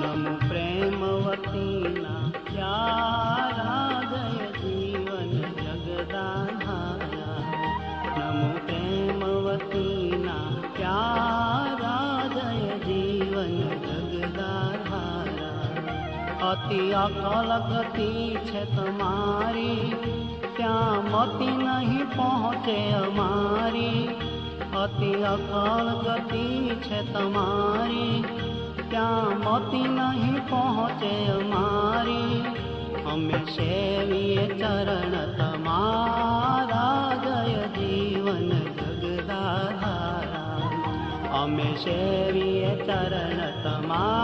नमु प्रेमवतीना याराधय जीवन जगदाधाया नमो प्रेमवतीना याराधय जीवन जगदाधारा अति अकल गति तुम्हारी, क्या मती नहीं पहुँचे हमारी? अति अकल गति तुम्हारी, क्या आती नहीं पहुँचे हमारी हमें सेवी चरण तमारा, जय जीवन जगदाधारा। हमें सेवी चरण तुम्हारा